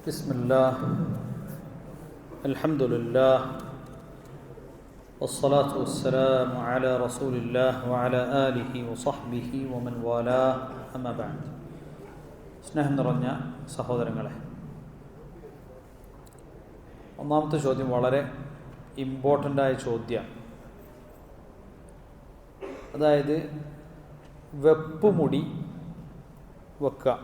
بسم الله الحمد لله والصلاة والسلام على رسول الله وعلى آله وصحبه ومن والاه أما بعد സ്നേഹം നിറഞ്ഞ സഹോദരങ്ങളെ ഒന്നാമത്തെ ചോദ്യം വളരെ ഇമ്പോർട്ടൻ്റ് ആയ ചോദ്യമാണ് അതായത് വെപ്പുമുടി വെക്കുക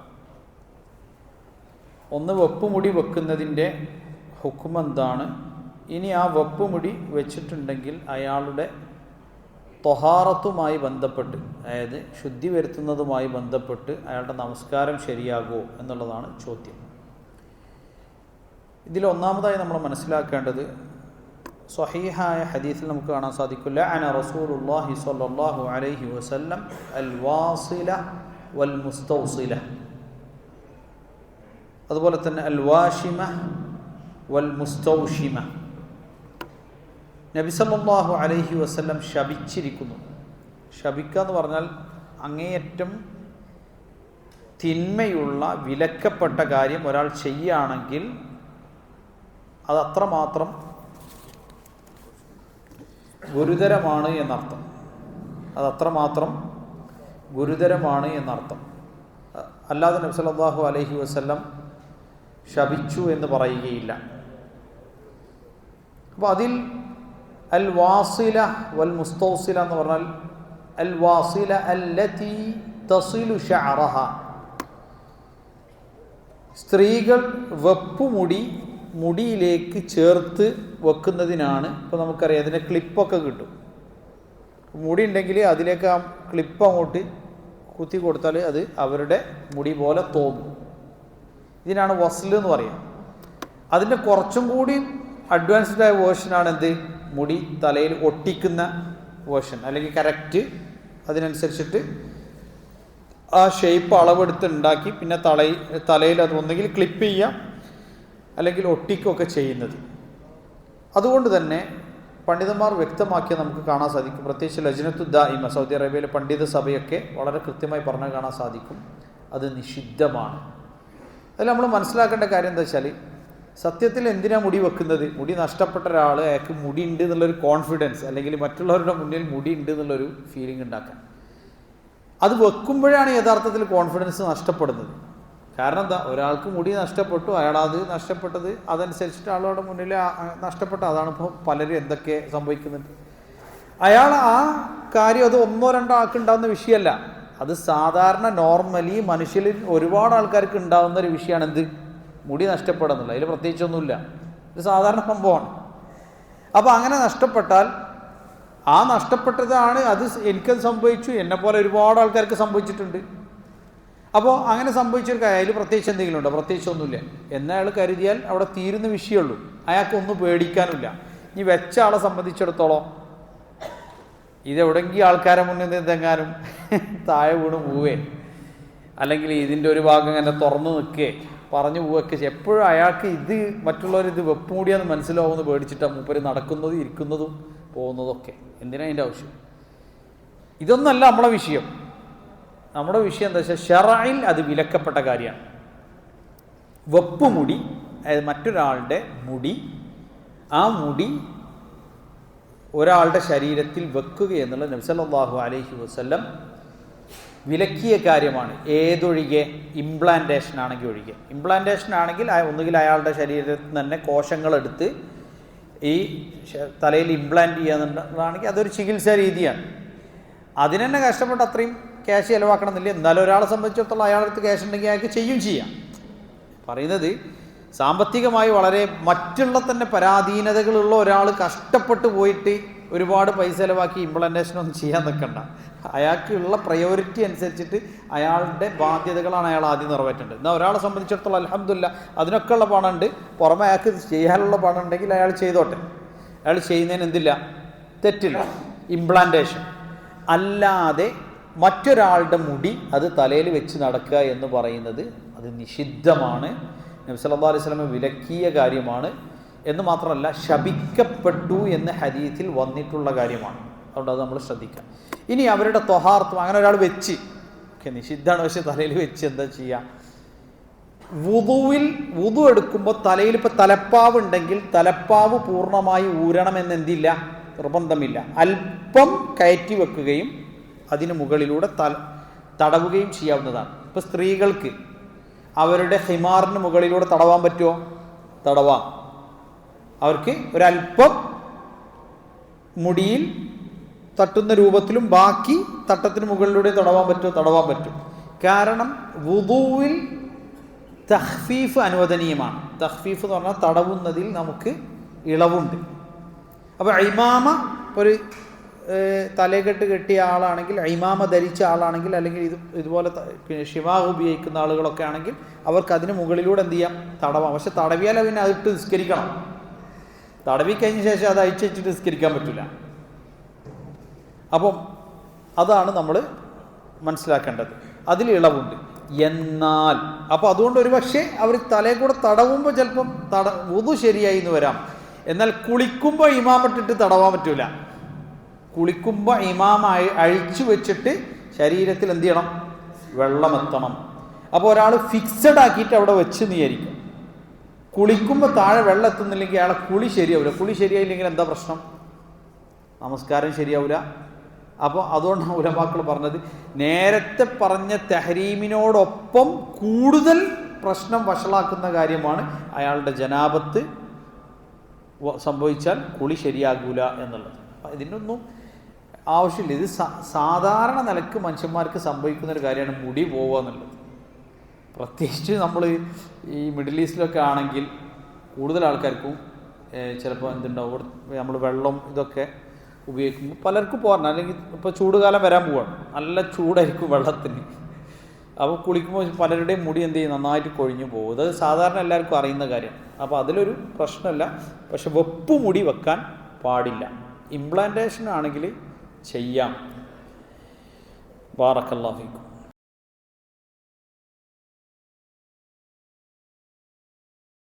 ഒന്ന് വെപ്പുമുടി വെക്കുന്നതിന്റെ ഹുക്കുമെന്താണ്? ഇനി ആ വെപ്പുമുടി വെച്ചിട്ടുണ്ടെങ്കിൽ അയാളുടെ തൊഹാറത്തുമായി ബന്ധപ്പെട്ട് അതായത് ശുദ്ധി വരുത്തുന്നതുമായി ബന്ധപ്പെട്ട് അയാളുടെ നമസ്കാരം ശരിയാകുമോ എന്നുള്ളതാണ് ചോദ്യം. ഇതിൽ ഒന്നാമതായി നമ്മൾ മനസ്സിലാക്കേണ്ടത് സ്വഹീഹായ ഹദീസിൽ നമുക്ക് കാണാൻ സാധിക്കില്ല അന റസൂലുള്ളാഹി സ്വല്ലല്ലാഹു അലൈഹി വസല്ലം അൽ വാസില വൽ മുസ്തൗസില അതുപോലെ തന്നെ അൽ വാഷിമ വൽ മുസ്തൗഷിമ. നബി സല്ലല്ലാഹു അലൈഹി വസല്ലം ശപിച്ചിരിക്കുന്നു. ശപിക്കുക എന്ന് പറഞ്ഞാൽ അങ്ങേയറ്റം തിന്മയുള്ള വിലക്കപ്പെട്ട കാര്യം ഒരാൾ ചെയ്യുകയാണെങ്കിൽ അത് അത്രമാത്രം ഗുരുതരമാണ് എന്നർത്ഥം. അത് അത്രമാത്രം ഗുരുതരമാണ് എന്നർത്ഥം. അല്ലാതെ നബി അലഹി അലൈഹി വസല്ലം ശപിച്ചു എന്ന് പറയുകയില്ല. അപ്പോൾ അതിൽ അൽ വാസില വൽ മുസ്തൗസില എന്ന് പറഞ്ഞാൽ അൽ വാസില അല്ലതി തസിലു ഷഅറഹ. സ്ത്രീകൾ വെപ്പുമുടി മുടിയിലേക്ക് ചേർത്ത് വെക്കുന്നതിനാണ് ഇപ്പോൾ നമുക്കറിയാം അതിന്റെ ക്ലിപ്പൊക്കെ കിട്ടും. മുടി ഉണ്ടെങ്കിൽ അതിലേക്ക് ആ ക്ലിപ്പ് അങ്ങോട്ട് കുത്തി കൊടുത്താൽ അത് അവരുടെ മുടി പോലെ തോന്നും. ഇതിനാണ് വസ്ല് എന്ന് പറയുക. അതിന്റെ കുറച്ചും കൂടി അഡ്വാൻസ്ഡ് ആയ വേർഷനാണ് എന്ത്? മുടി തലയിൽ ഒട്ടിക്കുന്ന വേർഷൻ അല്ലെങ്കിൽ കറക്റ്റ് അതിനനുസരിച്ചിട്ട് ആ ഷേപ്പ് അളവെടുത്ത് ഉണ്ടാക്കി പിന്നെ തലയിൽ തലയിൽ അത് ഒന്നെങ്കിൽ ക്ലിപ്പ് ചെയ്യാം അല്ലെങ്കിൽ ഒട്ടിക്കുകയൊക്കെ ചെയ്യുന്നത്. അതുകൊണ്ട് തന്നെ പണ്ഡിതന്മാർ വ്യക്തമാക്കിയ നമുക്ക് കാണാൻ സാധിക്കും. പ്രത്യേകിച്ച് ലജ്നത്തു ദായിമ സൗദി അറേബ്യയിലെ പണ്ഡിത സഭയൊക്കെ വളരെ കൃത്യമായി പറഞ്ഞു കാണാൻ സാധിക്കും. അത് നിഷിദ്ധമാണ്. അതിൽ നമ്മൾ മനസ്സിലാക്കേണ്ട കാര്യം എന്താ വെച്ചാൽ സത്യത്തിൽ എന്തിനാ മുടി വെക്കുന്നത്? മുടി നഷ്ടപ്പെട്ട ഒരാൾ അയാൾക്ക് മുടി ഉണ്ട് എന്നുള്ളൊരു കോൺഫിഡൻസ് അല്ലെങ്കിൽ മറ്റുള്ളവരുടെ മുന്നിൽ മുടി ഉണ്ട് എന്നുള്ളൊരു ഫീലിംഗ് ഉണ്ടാക്കാൻ. അത് വെക്കുമ്പോഴാണ് യഥാർത്ഥത്തിൽ കോൺഫിഡൻസ് നഷ്ടപ്പെടുന്നത്. കാരണം എന്താ? ഒരാൾക്ക് മുടി നഷ്ടപ്പെട്ടു അയാൾ അത് നഷ്ടപ്പെട്ടത് അതനുസരിച്ചിട്ട് ആളുടെ മുന്നിൽ നഷ്ടപ്പെട്ട. അതാണ് ഇപ്പോൾ പലരും എന്തൊക്കെ സംഭവിക്കുന്നുണ്ട്. അയാൾ ആ കാര്യം അത് ഒന്നോ രണ്ടോ ആൾക്കുണ്ടാകുന്ന വിഷയമല്ല. അത് സാധാരണ നോർമലി മനുഷ്യരിൽ ഒരുപാട് ആൾക്കാർക്ക് ഉണ്ടാകുന്ന ഒരു വിഷയമാണ് എന്ത്? മുടി നഷ്ടപ്പെടുന്നില്ല അതിൽ പ്രത്യേകിച്ചൊന്നുമില്ല. ഇത് സാധാരണ സംഭവമാണ്. അപ്പോൾ അങ്ങനെ നഷ്ടപ്പെട്ടാൽ ആ നഷ്ടപ്പെട്ടതാണ് അത് എനിക്കത് സംഭവിച്ചു. എന്നെ പോലെ ഒരുപാട് ആൾക്കാർക്ക് സംഭവിച്ചിട്ടുണ്ട്. അപ്പോൾ അങ്ങനെ സംഭവിച്ചൊരു കാര്യം അതിൽ പ്രത്യേകിച്ച് എന്തെങ്കിലും ഉണ്ടോ? പ്രത്യേകിച്ച് ഒന്നുമില്ല എന്നയാൾ കരുതിയാൽ അവിടെ തീരുന്ന വിഷയമുള്ളൂ. അയാൾക്കൊന്നും പേടിക്കാനില്ല ഇനി വെച്ച ആളെ സംബന്ധിച്ചിടത്തോളം ഇതെവിടെങ്കിൽ ആൾക്കാരെ മുന്നിൽ നിന്നെങ്ങാനും താഴെ വീണ് പോവേ. അല്ലെങ്കിൽ ഇതിന്റെ ഒരു ഭാഗം ഇങ്ങനെ തുറന്നു നിൽക്കേ. പറഞ്ഞു പോവുകയൊക്കെ എപ്പോഴും അയാൾക്ക് ഇത് മറ്റുള്ളവർ ഇത് വെപ്പ് മൂടിയാന്ന് മനസ്സിലാവുമെന്ന് പേടിച്ചിട്ടാണ് മൂപ്പര് നടക്കുന്നതും ഇരിക്കുന്നതും പോകുന്നതൊക്കെ. എന്തിനാ അതിന്റെ ആവശ്യം? ഇതൊന്നല്ല നമ്മളെ വിഷയം. നമ്മുടെ വിഷയം എന്താ വെച്ചാൽ ഷെറായിൽ അത് വിലക്കപ്പെട്ട കാര്യമാണ്. വെപ്പ് മുടി അതായത് മറ്റൊരാളുടെ മുടി ആ മുടി ഒരാളുടെ ശരീരത്തിൽ വെക്കുക എന്നുള്ളത് നബ്സല്ലാഹു അലൈഹി വസ്ല്ലം വിലക്കിയ കാര്യമാണ്. ഏതൊഴികെ? ഇംപ്ലാന്റേഷൻ ആണെങ്കിൽ ഒഴികെ. ഇംപ്ലാന്റേഷൻ ആണെങ്കിൽ ഒന്നുകിൽ അയാളുടെ ശരീരത്തിൽ തന്നെ കോശങ്ങളെടുത്ത് ഈ തലയിൽ ഇംപ്ലാന്റ് ചെയ്യാന്നുള്ളതാണെങ്കിൽ അതൊരു ചികിത്സാ രീതിയാണ്. അതിനെന്നെ കഷ്ടപ്പെട്ട് അത്രയും ക്യാഷ് ചിലവാക്കണമെന്നില്ല. എന്നാലും ഒരാളെ സംബന്ധിച്ചിടത്തോളം അയാളടുത്ത് ക്യാഷ് ഉണ്ടെങ്കിൽ അയാൾക്ക് ചെയ്യും ചെയ്യാം. പറയുന്നത് സാമ്പത്തികമായി വളരെ മറ്റുള്ള തന്നെ പരാധീനതകളുള്ള ഒരാൾ കഷ്ടപ്പെട്ട് പോയിട്ട് ഒരുപാട് പൈസ ചിലവാക്കി ഇംപ്ലന്റേഷൻ ഒന്നും ചെയ്യാൻ നിൽക്കണ്ട. അയാൾക്കുള്ള പ്രയോറിറ്റി അനുസരിച്ചിട്ട് അയാളുടെ ബാധ്യതകളാണ് അയാൾ ആദ്യം നിറവേറ്റേണ്ടത്. എന്നാൽ ഒരാളെ സംബന്ധിച്ചിടത്തോളം അലഹമില്ല അതിനൊക്കെ ഉള്ള പണമുണ്ട്. പുറമെ അയാൾക്ക് ചെയ്യാനുള്ള പണം ഉണ്ടെങ്കിൽ അയാൾ ചെയ്തോട്ടെ. അയാൾ ചെയ്യുന്നതിന് എന്തില്ല? തെറ്റില്ല. ഇംപ്ലാന്റേഷൻ അല്ലാതെ മറ്റൊരാളുടെ മുടി അത് തലയിൽ വെച്ച് നടക്കുക എന്ന് പറയുന്നത് അത് നിഷിദ്ധമാണ്. നബി സല്ലല്ലാഹു അലൈഹി സ്വലമെ വിലക്കിയ കാര്യമാണ് എന്ന് മാത്രമല്ല ശപിക്കപ്പെട്ടു എന്ന് ഹരീത്തിൽ വന്നിട്ടുള്ള കാര്യമാണ്. അതുകൊണ്ട് അത് നമ്മൾ ശ്രദ്ധിക്കാം ഇനി അവരുടെ തൊഹാർത്ഥം അങ്ങനെ ഒരാൾ വെച്ച് ഓക്കെ നിഷിദ്ധാണ് പക്ഷെ തലയിൽ വെച്ച് എന്താ ചെയ്യുക വുതുവിൽ വുതു എടുക്കുമ്പോൾ തലയിൽ ഇപ്പോൾ തലപ്പാവ് ഉണ്ടെങ്കിൽ തലപ്പാവ് പൂർണമായി ഊരണമെന്ന് എന്തില്ല? നിർബന്ധമില്ല. അല്പം കയറ്റി വെക്കുകയും അതിന് മുകളിലൂടെ തടവുകയും ചെയ്യാവുന്നതാണ്. ഇപ്പോൾ സ്ത്രീകൾക്ക് അവരുടെ ഹിമാറിന് മുകളിലൂടെ തടവാൻ പറ്റുമോ തടവാം. അവർക്ക് ഒരല്പം മുടിയിൽ തട്ടുന്ന രൂപത്തിലും ബാക്കി തട്ടത്തിന് മുകളിലൂടെ തടവാൻ പറ്റുമോ തടവാൻ പറ്റും. കാരണം വുതുവിൽ തഹ്ഫീഫ് അനുവദനീയമാണ്. തഹ്ഫീഫ് എന്ന് പറഞ്ഞാൽ തടവുന്നതിൽ നമുക്ക് ഇളവുണ്ട്. അപ്പോൾ ഇമാമ ഒരു തലകെട്ട് കെട്ടിയ ആളാണെങ്കിൽ ഐമാമ ധരിച്ച ആളാണെങ്കിൽ അല്ലെങ്കിൽ ഇത് ഇതുപോലെ ഷിമാഹ് ഉപയോഗിക്കുന്ന ആളുകളൊക്കെ ആണെങ്കിൽ അവർക്ക് അതിന് മുകളിലൂടെ എന്ത് ചെയ്യാം? തടവാം. പക്ഷെ തടവിയാൽ പിന്നെ അതിട്ട് നിസ്കരിക്കണം. തടവി കഴിഞ്ഞ ശേഷം അത് അയച്ചിട്ട് നിസ്കരിക്കാൻ പറ്റില്ല. അപ്പം അതാണ് നമ്മൾ മനസ്സിലാക്കേണ്ടത്. അതിൽ ഇളവുണ്ട്. എന്നാൽ അപ്പോൾ അതുകൊണ്ട് ഒരു പക്ഷേ അവർ തലയിൽ കൂടെ തടവുമ്പോൾ ചിലപ്പം തട ഉതു ശരിയായി എന്ന് വരാം. എന്നാൽ കുളിക്കുമ്പോൾ ഇമാമിട്ടിട്ട് തടവാൻ പറ്റൂല. കുളിക്കുമ്പോൾ ഇമാം അഴി അഴിച്ചു വെച്ചിട്ട് ശരീരത്തിൽ എന്ത് ചെയ്യണം? വെള്ളമെത്തണം. അപ്പോൾ ഒരാൾ ഫിക്സഡ് ആക്കിയിട്ട് അവിടെ വെച്ച് നീയായിരിക്കും കുളിക്കുമ്പോൾ താഴെ വെള്ളം എത്തുന്നില്ലെങ്കിൽ അയാളെ കുളി ശരിയാവില്ല കുളി ശരിയായില്ലെങ്കിൽ എന്താ പ്രശ്നം? നമസ്കാരം ശരിയാവില്ല അപ്പോൾ അതുകൊണ്ടാണ് ഉലമാക്കൾ പറഞ്ഞത് നേരത്തെ പറഞ്ഞ തെഹരീമിനോടൊപ്പം കൂടുതൽ പ്രശ്നം വഷളാക്കുന്ന കാര്യമാണ് അയാളുടെ ജനാപത്ത് സംഭവിച്ചാൽ കുളി ശരിയാകൂല എന്നുള്ളത്. ഇതിനൊന്നും ആവശ്യമില്ല. ഇത് സാധാരണ നിലയ്ക്ക് മനുഷ്യന്മാർക്ക് സംഭവിക്കുന്ന ഒരു കാര്യമാണ് മുടി പോവുക എന്നുള്ളത്. പ്രത്യേകിച്ച് നമ്മൾ ഈ മിഡിൽ ഈസ്റ്റിലൊക്കെ ആണെങ്കിൽ കൂടുതൽ ആൾക്കാർക്കും ചിലപ്പോൾ എന്തുണ്ടാവും? നമ്മൾ വെള്ളം ഇതൊക്കെ ഉപയോഗിക്കുമ്പോൾ പലർക്കും പോകണം അല്ലെങ്കിൽ ഇപ്പോൾ ചൂടുകാലം വരാൻ പോവാണ്. നല്ല ചൂടായിരിക്കും വെള്ളത്തിന്. അപ്പോൾ കുളിക്കുമ്പോൾ പലരുടെയും മുടി എന്ത് ചെയ്യും? നന്നായിട്ട് കൊഴിഞ്ഞു പോകും. അത് സാധാരണ എല്ലാവർക്കും അറിയുന്ന കാര്യമാണ്. അപ്പോൾ അതിലൊരു പ്രശ്നമല്ല. പക്ഷെ വെപ്പ് മുടി വെക്കാൻ പാടില്ല. ഇംപ്ലാന്റേഷൻ ആണെങ്കിൽ ചെയ്യാം. ബാറക്കല്ലാഹിക്കും